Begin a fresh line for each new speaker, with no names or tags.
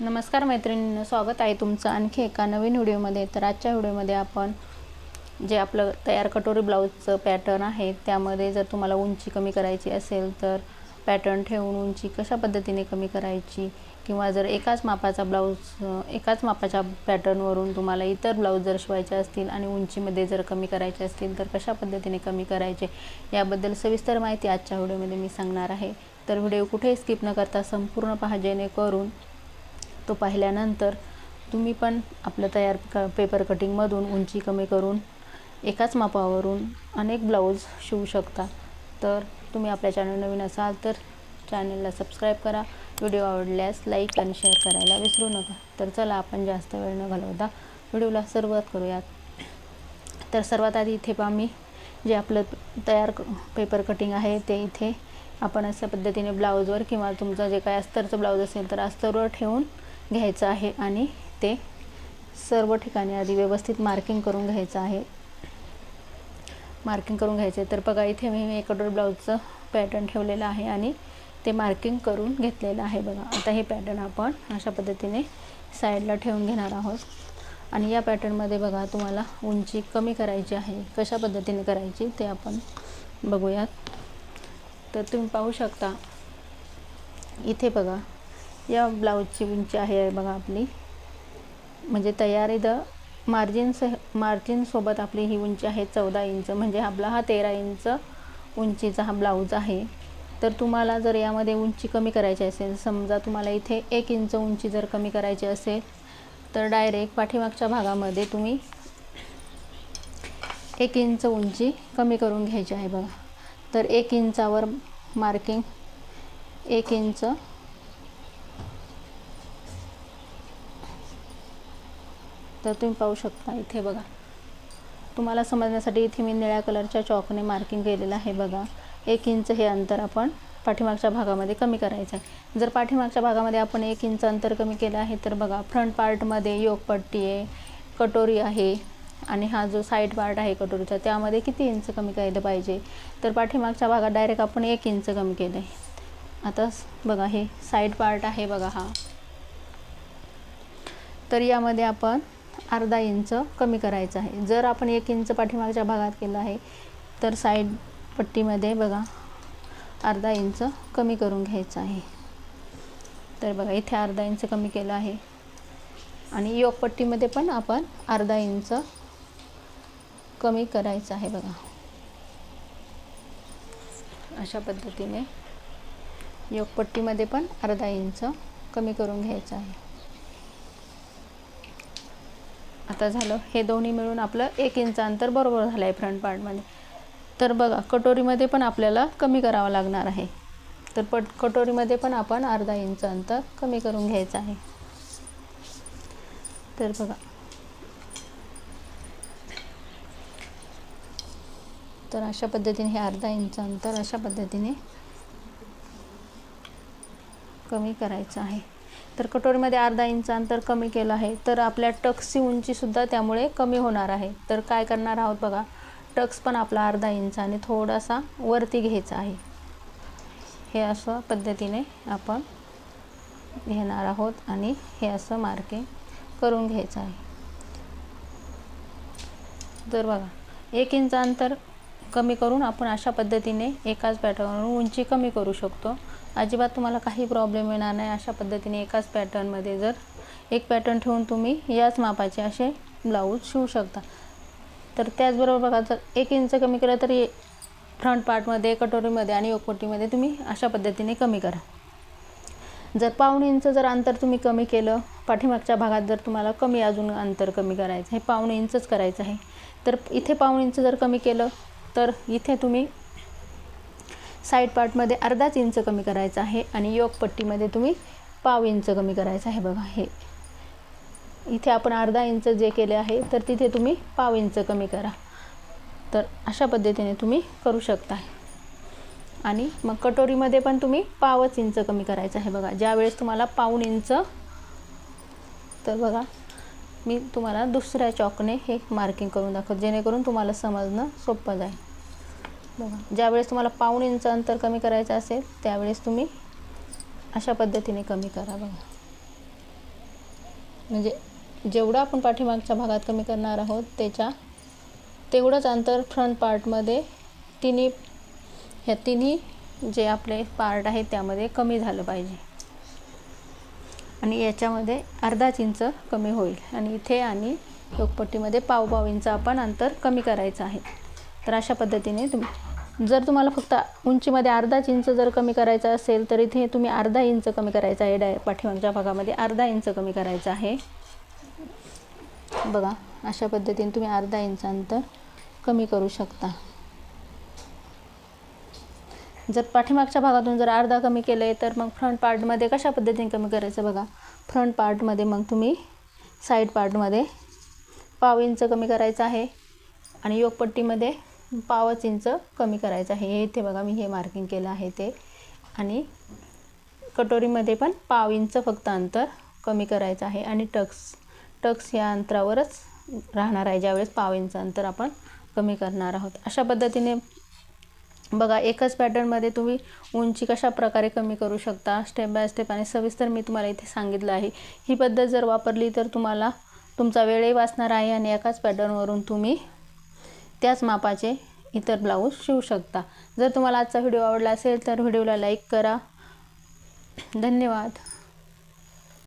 नमस्कार मैत्रिणींनो स्वागत आहे तुमचं आणखी एका नवीन व्हिडिओमध्ये. तर आजच्या व्हिडिओमध्ये आपण जे आपलं तयार कटोरी ब्लाऊजचं पॅटर्न आहे त्यामध्ये जर तुम्हाला उंची कमी करायची असेल तर पॅटर्न ठेवून उंची कशा पद्धतीने कमी करायची? किंवा जर एकाच मापाचा ब्लाऊज एकाच मापाच्या पॅटर्नवरून तुम्हाला इतर ब्लाऊज जर शिवायचे असतील आणि उंचीमध्ये जर कमी करायचे असतील तर कशा पद्धतीने कमी करायचे? याबद्दल सविस्तर माहिती आजच्या व्हिडिओमध्ये मी सांगणार आहे. तर व्हिडिओ कुठेही स्किप न करता संपूर्ण पहा जेणेकरून तो पाहिल्यानंतर तुम्ही पण आपलं तयार क पेपर कटिंगमधून उंची कमी करून एकाच मापावरून अनेक ब्लाऊज शिवू शकता. तर तुम्ही आपल्या चॅनल नवीन असाल तर चॅनलला सबस्क्राईब करा. व्हिडिओ आवडल्यास लाईक आणि शेअर करायला विसरू नका. तर चला आपण जास्त वेळ न घालवता व्हिडिओला सुरुवात करूयात. तर सर्वात आधी इथे पहा मी जे आपलं तयार पेपर कटिंग आहे ते इथे आपण अशा पद्धतीने ब्लाऊजवर किंवा तुमचं जे काय अस्तरचं ब्लाऊज असेल तर अस्तरवर ठेवून घ्यायचं आहे आणि ते सर्व ठिकाणी आधी व्यवस्थित मार्किंग करून घ्यायचं आहे. मार्किंग करून घ्यायचे. तर बघा इथे मी एक ब्लाऊजचं पॅटर्न ठेवलेलं आहे आणि ते मार्किंग करून घेतलेलं आहे बघा. आता हे पॅटर्न आपण अशा पद्धतीने साईडला ठेवून घेणार आहोत. आणि या पॅटर्नमध्ये बघा तुम्हाला उंची कमी करायची आहे कशा पद्धतीने करायची ते आपण बघूयात. तर तुम्ही पाहू शकता. इथे बघा या ब्लाऊजची उंची आहे बघा आपली. म्हणजे तयारी द मार्जिनस मार्जिनसोबत आपली ही उंची आहे चौदा इंच. म्हणजे आपला हा तेरा इंच उंचीचा हा ब्लाऊज आहे. तर तुम्हाला जर यामध्ये उंची कमी करायची असेल समजा तुम्हाला इथे एक इंच उंची जर कमी करायची असेल तर डायरेक्ट पाठीमागच्या भागामध्ये तुम्ही एक इंच उंची कमी करून घ्यायची आहे बघा. तर एक इंचावर मार्किंग एक इंच तर तुम्ही पाहू शकता इथे बघा. तुम्हाला समजण्यासाठी इथे मी निळ्या कलरच्या चॉकने मार्किंग केलेलं आहे बघा. एक इंच हे अंतर आपण पाठीमागच्या भागामध्ये कमी करायचं आहे. जर पाठीमागच्या भागामध्ये आपण एक इंच अंतर कमी केलं आहे तर बघा फ्रंट पार्टमध्ये योगपट्टी आहे कटोरी आहे आणि हा जो साईड पार्ट आहे कटोरीचा त्यामध्ये किती इंच कमी केलं पाहिजे? तर पाठीमागच्या भागात डायरेक्ट आपण एक इंच कमी केलं आहे आता बघा हे साईड पार्ट आहे बघा हा. तर यामध्ये आपण अर्धा इंच कमी करायचं आहे. जर आपण एक इंच पाठीमागच्या भागात केलं आहे तर साईड पट्टीमध्ये बघा अर्धा इंच कमी करून घ्यायचं आहे. तर बघा इथे अर्धा इंच कमी केलं आहे. आणि योगपट्टीमध्ये पण आपण अर्धा इंच कमी करायचं आहे बघा. अशा पद्धतीने योगपट्टीमध्ये पण अर्धा इंच कमी करून घ्यायचं आहे. आता झालं हे दोन्ही मिळून आपलं एक इंच अंतर बरोबर झालं आहे फ्रंट पार्टमध्ये तर बघा कटोरीमध्ये पण आपल्याला कमी करावं लागणार आहे. तर पट कटोरीमध्ये पण आपण अर्धा इंच अंतर कमी करून घ्यायचं आहे. तर बघा. तर अशा पद्धतीने हे अर्धा इंच अंतर अशा पद्धतीने कमी करायचं आहे. तर कटोरीमध्ये अर्धा इंच अंतर कमी केलं आहे. तर आपल्या टक्सची उंचीसुद्धा त्यामुळे कमी होणार आहे. तर काय करणार आहोत बघा टक्स पण आपला अर्धा इंच आणि थोडासा वरती घ्यायचा आहे. हे असं पद्धतीने आपण घेणार आहोत आणि हे असं मार्किंग करून घ्यायचं आहे. तर बघा एक इंच अंतर कमी करून आपण अशा पद्धतीने एकाच पॅटर्नवरून उंची कमी करू शकतो. अजिबात तुम्हाला काही प्रॉब्लेम येणार नाही. अशा पद्धतीने एकाच पॅटर्नमध्ये जर एक पॅटर्न ठेवून तुम्ही याच मापाचे असे ब्लाऊज शिवू शकता. तर त्याचबरोबर बघा जर एक इंच कमी केलं तरी फ्रंट पार्टमध्ये कटोरीमध्ये आणि ओकोटीमध्ये तुम्ही अशा पद्धतीने कमी करा. जर पाऊण इंच जर अंतर तुम्ही कमी केलं पाठीमागच्या भागात जर तुम्हाला कमी अजून अंतर कमी करायचं हे पाऊण इंचच करायचं आहे. तर इथे पाऊण इंच जर कमी केलं तर इथे तुम्ही साईड पार्टमध्ये अर्धाच इंच कमी करायचं आहे आणि योगपट्टीमध्ये तुम्ही पाव इंच कमी करायचं आहे बघा हे. इथे आपण अर्धा इंच जे केले आहे तर तिथे तुम्ही पाव इंच कमी करा. तर अशा पद्धतीने तुम्ही करू शकता आणि मग कटोरीमध्ये पण तुम्ही पावच इंच कमी करायचं आहे बघा. ज्यावेळेस तुम्हाला पाऊण इंच तर बघा मी तुम्हाला दुसऱ्या चॉकने हे मार्किंग करून दाखवत. जेणेकरून तुम्हाला समजणं सोपं जाईल. ज्यावेळेस तुम्हाला पाऊण इंच अंतर कमी करायचं असेल त्यावेळेस तुम्ही अशा पद्धतीने कमी करा बघा. म्हणजे जेवढं आपण पाठीमागच्या भागात कमी करणार आहोत त्याच्या तेवढंच अंतर फ्रंट पार्टमध्ये तिन्ही ह्या तिन्ही जे आपले पार्ट आहेत त्यामध्ये कमी झालं पाहिजे. आणि याच्यामध्ये अर्धाच इंच कमी होईल. आणि इथे आणि योगपट्टीमध्ये पाव पाव इंच आपण अंतर कमी करायचं आहे. तर अशा पद्धतीने तुम्ही जर तुम्हाला फक्त उंचीमध्ये अर्धाच इंच जर कमी करायचं असेल तर इथे तुम्ही अर्धा इंच कमी करायचं आहे. डाय पाठीमागच्या भागामध्ये अर्धा इंच कमी करायचं आहे. बघा अशा पद्धतीने तुम्ही अर्धा इंच अंतर कमी करू शकता. जर पाठीमागच्या भागातून जर अर्धा कमी केलं आहे तर मग फ्रंट पार्टमध्ये कशा पद्धतीने कमी करायचं बघा? फ्रंट पार्टमध्ये मग तुम्ही साईड पार्टमध्ये पाव इंच कमी करायचं आहे. आणि योगपट्टीमध्ये पावच इंच कमी करायचं आहे. हे इथे बघा मी हे मार्किंग केलं आहे ते. आणि कटोरीमध्ये पण पाव इंच फक्त अंतर कमी करायचं आहे. आणि टक्स टक्स या अंतरावरच राहणार आहे. ज्यावेळेस पाव इंच अंतर आपण कमी करणार आहोत. अशा पद्धतीने बघा एकच पॅटर्नमध्ये तुम्ही उंची कशा प्रकारे कमी करू शकता स्टेप बाय स्टेप आणि सविस्तर मी तुम्हाला इथे सांगितलं आहे. ही पद्धत जर वापरली तर तुम्हाला तुमचा वेळही वाचणार आहे आणि एकाच पॅटर्नवरून तुम्ही त्याच मापाचे इतर ब्लाऊज शिवू शकता. जर तुम्हाला आजचा व्हिडिओ आवडला असेल तर व्हिडिओला लाईक करा. धन्यवाद.